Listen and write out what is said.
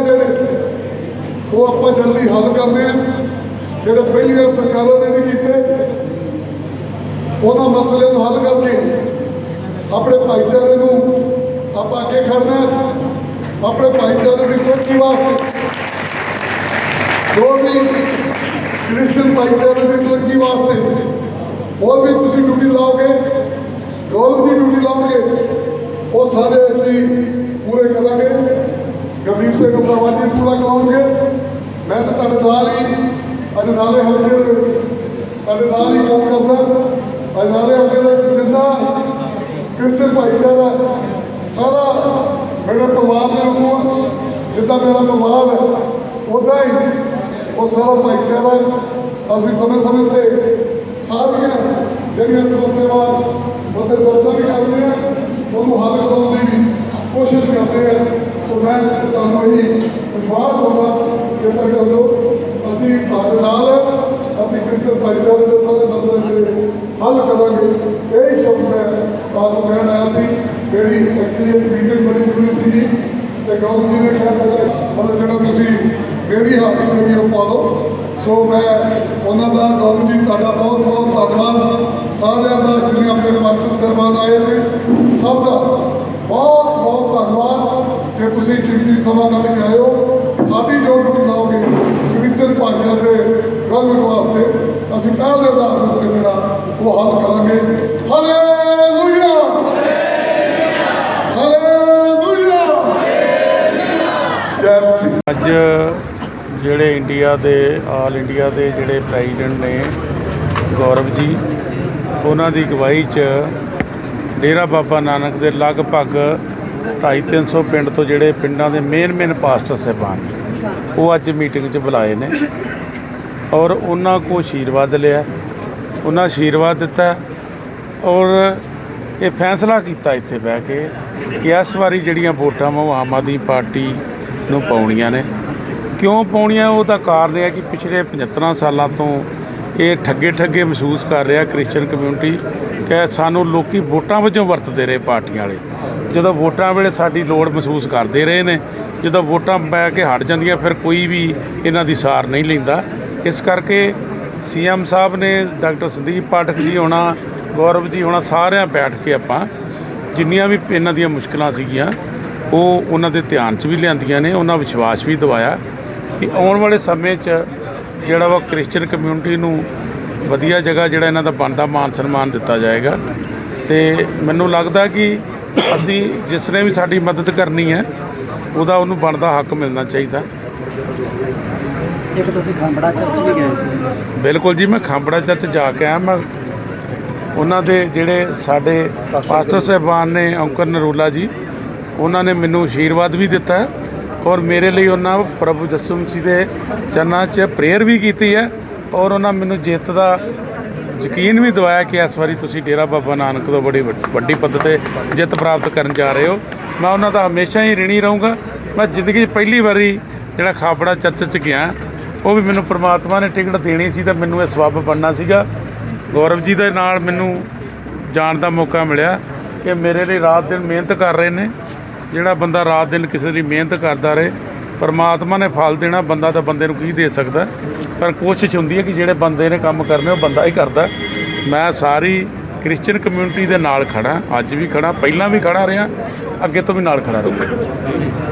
ਜਿਹੜੇ ਉਹ ਆਪਾਂ ਜਲਦੀ ਹੱਲ ਕਰਦੇ ਹਾਂ ਜਿਹੜੇ ਪਹਿਲੀਆਂ ਸਰਕਾਰਾਂ ਨੇ ਨਹੀਂ ਕੀਤੇ, ਉਹਨਾਂ ਮਸਲਿਆਂ ਨੂੰ ਹੱਲ ਕਰਕੇ ਆਪਣੇ ਭਾਈਚਾਰੇ ਨੂੰ ਆਪਾਂ ਅੱਗੇ ਖੜਨਾ ਆਪਣੇ ਭਾਈਚਾਰੇ ਦੀ ਤਰੱਕੀ ਵਾਸਤੇ। ਜੋ ਵੀ ਕ੍ਰਿਸਚਨ ਭਾਈਚਾਰੇ ਦੀ ਤਰੱਕੀ ਵਾਸਤੇ ਹੋਰ ਵੀ ਤੁਸੀਂ ਡਿਊਟੀ ਲਾਓਗੇ, ਗੌਰਵ ਦੀ ਡਿਊਟੀ ਲਾਓਗੇ, ਉਹ ਸਾਰੇ ਅਸੀਂ ਪੂਰੇ ਕਰਾਂਗੇ। ਗਰਦੀਪ ਸਿੰਘ ਰੰਧਾਵਾ ਜੀ ਪੂਰਾ ਕਰਾਉਣਗੇ। ਮੈਂ ਤਾਂ ਤੁਹਾਡੇ ਨਾਲ ਹੀ, ਅੱਜ ਨਾਲੇ ਹਲਕੇ ਦੇ ਵਿੱਚ, ਤੁਹਾਡੇ ਨਾਲ ਹੀ ਕੰਮ ਕਰਦਾ। ਅੱਜ ਨਾਲੇ ਹਲਕੇ ਦੇ ਵਿੱਚ ਜਿੰਨਾ ਕ੍ਰਿਸਚਨ ਭਾਈਚਾਰਾ, ਸਾਰਾ ਮੇਰੇ ਪਰਿਵਾਰ ਦੇ ਵਾਂਗੂ ਆ। ਜਿੱਦਾਂ ਮੇਰਾ ਪਰਿਵਾਰ ਹੈ ਉਦਾਂ ਹੀ ਉਹ ਸਾਰਾ ਭਾਈਚਾਰਾ ਅਸੀਂ ਸਮੇਂ ਸਮੇਂ ਤੇ ਸਾਰੀਆਂ ਜਿਹੜੀਆਂ ਸਮੱਸਿਆਵਾਂ ਉਹਤੇ ਚਰਚਾ ਵੀ ਕਰਦੇ ਹਾਂ ਉਹਨੂੰ ਹੱਲ ਕਰਨ ਦੀ ਕੋਸ਼ਿਸ਼ ਕਰਦੇ ਹਾਂ ਮੈਂ ਤੁਹਾਨੂੰ ਇਹੀ ਵਿਸ਼ਵਾਸ ਹੋਗਾ ਕਿ ਤੁਹਾਡੇ ਵੱਲੋਂ ਅਸੀਂ ਤੁਹਾਡੇ ਨਾਲ ਅਸੀਂ ਕ੍ਰਿਸਚਨ ਭਾਈਚਾਰੇ ਦੇ ਸਾਰੇ ਮਸਲੇ ਜਿਹੜੇ ਹੱਲ ਕਰਾਂਗੇ। ਇਹ ਹੀ ਸ਼ਬਦ ਮੈਂ ਤੁਹਾਨੂੰ ਕਹਿਣ ਆਇਆ ਸੀ। ਮੇਰੀ ਐਕਚੁਅਲੀ ਇੱਕ ਮੀਟਿੰਗ ਬੜੀ ਜ਼ਰੂਰੀ ਸੀ ਜੀ। ਤੇ ਗੌਰਵ ਜੀ ਨੇ ਕਿਹਾ ਪਹਿਲੇ ਮਤਲਬ ਜਿਹੜਾ ਤੁਸੀਂ ਮੇਰੀ ਹਾਜ਼ਰੀ ਜਿਹੜੀ ਉਹ ਪਾ ਦਿਓ। ਸੋ ਮੈਂ ਉਹਨਾਂ ਦਾ ਗੌਰਵ ਜੀ, ਤੁਹਾਡਾ ਬਹੁਤ ਬਹੁਤ ਧੰਨਵਾਦ। ਸਾਰਿਆਂ ਦਾ ਜਿਨੇ ਆਪਣੇ ਪੰਚ ਸਹਿਬਾਨ ਆਏ ਨੇ। ਸਭ ਦਾ ਬਹੁਤ ਬਹੁਤ ਧੰਨਵਾਦ। ਕਿ ਤੁਸੀਂ ਕੀਮਤੀ ਸਭਾ ਕੱਢ ਕੇ ਆਏ ਹੋ ਸਾਡੀ ਜੋ ਡਿਊਟੀ ਲਾਓਗੇ ਕ੍ਰਿਸਚਨ ਭਾਈਚਾਰੇ ਦੇ ਗਲਤ ਵਾਸਤੇ, ਅਸੀਂ ਪਹਿਲ ਦੇ ਆਧਾਰ ਉੱਤੇ ਜਿਹੜਾ ਉਹ ਹੱਲ ਕਰਾਂਗੇ। ਹਾਲੇਲੂਇਆ ਹਾਲੇਲੂਇਆ ਜੈ ਮਸੀਹ ਅੱਜ ਜਿਹੜੇ ਇੰਡੀਆ ਦੇ, ਆਲ ਇੰਡੀਆ ਦੇ ਜਿਹੜੇ ਪ੍ਰੈਜ਼ੀਡੈਂਟ ਨੇ, ਗੌਰਵ ਜੀ, ਉਹਨਾਂ ਦੀ ਅਗਵਾਈ 'ਚ ਡੇਰਾ ਬਾਬਾ ਨਾਨਕ ਦੇ ਲਗਭਗ 250 ਪਿੰਡ ਤੋਂ ਜਿਹੜੇ ਪਿੰਡਾਂ ਦੇ ਮੇਨ ਮੇਨ ਪਾਸਟਰ ਸਾਹਿਬਾਨ ਉਹ ਅੱਜ ਮੀਟਿੰਗ 'ਚ ਬੁਲਾਏ ਨੇ ਔਰ ਉਹਨਾਂ ਕੋ ਆਸ਼ੀਰਵਾਦ ਲਿਆ, ਉਹਨਾਂ ਆਸ਼ੀਰਵਾਦ ਦਿੱਤਾ ਔਰ ਇਹ ਫੈਸਲਾ ਕੀਤਾ ਇੱਥੇ ਬਹਿ ਕੇ ਕਿ ਇਸ ਵਾਰੀ ਜਿਹੜੀਆਂ ਵੋਟਾਂ ਵਾ, ਉਹ ਆਮ ਆਦਮੀ ਪਾਰਟੀ ਨੂੰ ਪਾਉਣੀਆਂ ਨੇ। ਕਿਉਂ ਪਾਉਣੀਆਂ? ਉਹਦਾ ਕਾਰਨ ਇਹ ਹੈ ਕਿ ਪਿਛਲੇ 75 ਸਾਲਾਂ ਤੋਂ ਇਹ ਠੱਗੇ ਠੱਗੇ ਮਹਿਸੂਸ ਕਰ ਰਿਹਾ ਕ੍ਰਿਸਚੀਅਨ ਕਮਿਊਨਿਟੀ ਕਿ ਸਾਨੂੰ ਲੋਕੀ ਵੋਟਾਂ ਵਜੋਂ ਵਰਤਦੇ ਰਹੇ ਪਾਰਟੀਆਂ ਵਾਲੇ। ਜਦੋਂ ਵੋਟਾਂ ਵੇਲੇ ਸਾਡੀ ਲੋੜ ਮਹਿਸੂਸ ਕਰਦੇ ਰਹੇ ਨੇ, ਜਦੋਂ ਵੋਟਾਂ ਪੈ ਕੇ ਹਟ ਜਾਂਦੀਆਂ, ਫਿਰ ਕੋਈ ਵੀ ਇਹਨਾਂ ਦੀ ਸਾਰ ਨਹੀਂ ਲੈਂਦਾ। ਇਸ ਕਰਕੇ ਸੀਐਮ ਸਾਹਿਬ ਨੇ ਡਾਕਟਰ ਸੰਦੀਪ ਪਾਠਕ ਜੀ ਹੋਣਾ, ਗੌਰਵ ਜੀ ਹੋਣਾ, ਸਾਰਿਆਂ ਬੈਠ ਕੇ ਆਪਾਂ ਜਿੰਨੀਆਂ ਵੀ ਇਹਨਾਂ ਦੀਆਂ ਮੁਸ਼ਕਲਾਂ ਸੀਗੀਆਂ, ਉਹ ਉਹਨਾਂ ਦੇ ਧਿਆਨ 'ਚ ਵੀ ਲਿਆਂਦੀਆਂ ਨੇ, ਉਹਨਾਂ ਵਿਸ਼ਵਾਸ ਵੀ ਦਿਵਾਇਆ ਕਿ ਆਉਣ ਵਾਲੇ ਸਮੇਂ 'ਚ ਜਿਹੜਾ ਵਾ ਕ੍ਰਿਸਚੀਅਨ ਕਮਿਊਨਿਟੀ ਨੂੰ ਵਧੀਆ ਜਗ੍ਹਾ ਜਿਹੜਾ ਇਹਨਾਂ ਦਾ ਬਣਦਾ ਮਾਨ ਸਨਮਾਨ ਦਿੱਤਾ ਜਾਏਗਾ। ਤੇ ਮੈਨੂੰ ਲੱਗਦਾ ਕਿ ਅਸੀਂ ਜਿਸ ਨੇ ਵੀ ਸਾਡੀ ਮਦਦ ਕਰਨੀ ਹੈ ਉਹਦਾ ਉਹਨੂੰ ਬਣਦਾ ਹੱਕ ਮਿਲਣਾ ਚਾਹੀਦਾ। ਇੱਕ ਤੁਸੀਂ ਖਾਂਬੜਾ ਚਰਚ ਵੀ ਗਏ ਸੀ। ਬਿਲਕੁਲ ਜੀ ਮੈਂ ਖਾਂਬੜਾ ਚਰਚ ਜਾ ਕੇ ਆਇਆ। ਮੈਂ ਉਹਨਾਂ ਦੇ ਜਿਹੜੇ ਸਾਡੇ ਪਾਸਟਰ ਸਾਹਿਬਾਨ ਨੇ ਔਂਕਰ ਨਰੂਲਾ ਜੀ ਉਹਨਾਂ ਨੇ ਮੈਨੂੰ ਆਸ਼ੀਰਵਾਦ ਵੀ ਦਿੱਤਾ ਔਰ ਮੇਰੇ ਲਈ ਉਹਨਾਂ ਪ੍ਰਭੂ ਯਿਸੂ ਮਸੀਹ ਦੇ ਚਰਨਾਂ 'ਚ ਪ੍ਰੇਅਰ ਵੀ ਕੀਤੀ ਹੈ ਔਰ ਉਹਨਾਂ ਮੈਨੂੰ ਜਿੱਤ ਦਾ ਯਕੀਨ ਵੀ ਦਿਵਾਇਆ ਕਿ ਇਸ ਵਾਰੀ ਤੁਸੀਂ ਡੇਰਾ ਬਾਬਾ ਨਾਨਕ ਤੋਂ ਬੜੀ ਵੱਡ- ਵੱਡੀ ਪੱਧਰ ਤੇ ਜਿੱਤ ਪ੍ਰਾਪਤ ਕਰਨ ਜਾ ਰਹੇ ਹੋ। ਮੈਂ ਉਹਨਾਂ ਦਾ ਹਮੇਸ਼ਾ ਹੀ ਰਿਣੀ ਰਹੂੰਗਾ। ਮੈਂ ਜ਼ਿੰਦਗੀ 'ਚ ਪਹਿਲੀ ਵਾਰੀ ਜਿਹੜਾ ਖਾਪੜਾ ਚਰਚ 'ਚ ਗਿਆ, ਉਹ ਵੀ ਮੈਨੂੰ ਪ੍ਰਮਾਤਮਾ ਨੇ ਟਿਕਟ ਦੇਣੀ ਸੀ ਤਾਂ ਮੈਨੂੰ ਇਹ ਸਬੱਬ ਬਣਨਾ ਸੀਗਾ। ਗੌਰਵ ਜੀ ਦੇ ਨਾਲ ਮੈਨੂੰ ਜਾਣ ਦਾ ਮੌਕਾ ਮਿਲਿਆ ਕਿ ਮੇਰੇ ਲਈ ਰਾਤ ਦਿਨ ਮਿਹਨਤ ਕਰ ਰਹੇ ਨੇ। ਜਿਹੜਾ ਬੰਦਾ ਰਾਤ ਦਿਨ ਕਿਸੇ ਦੀ ਮਿਹਨਤ ਕਰਦਾ ਰਹੇ ਪਰਮਾਤਮਾ ਨੇ ਫਲ ਦੇਣਾ, ਬੰਦਾ ਤਾਂ ਬੰਦੇ ਨੂੰ ਕੀ ਦੇ ਸਕਦਾ? ਪਰ ਕੋਸ਼ਿਸ਼ ਹੁੰਦੀ ਹੈ ਕਿ ਜਿਹੜੇ ਬੰਦੇ ਨੇ ਕੰਮ ਕਰਨੇ, ਉਹ ਬੰਦਾ ਹੀ ਕਰਦਾ ਮੈਂ ਸਾਰੀ ਕ੍ਰਿਸਚੀਅਨ ਕਮਿਊਨਿਟੀ ਦੇ ਨਾਲ ਖੜਾ ਅੱਜ ਵੀ ਖੜਾ ਪਹਿਲਾਂ ਵੀ ਖੜਾ ਰਿਹਾ, ਅੱਗੇ ਤੋਂ ਵੀ ਨਾਲ ਖੜਾ ਰਹੂੰਗਾ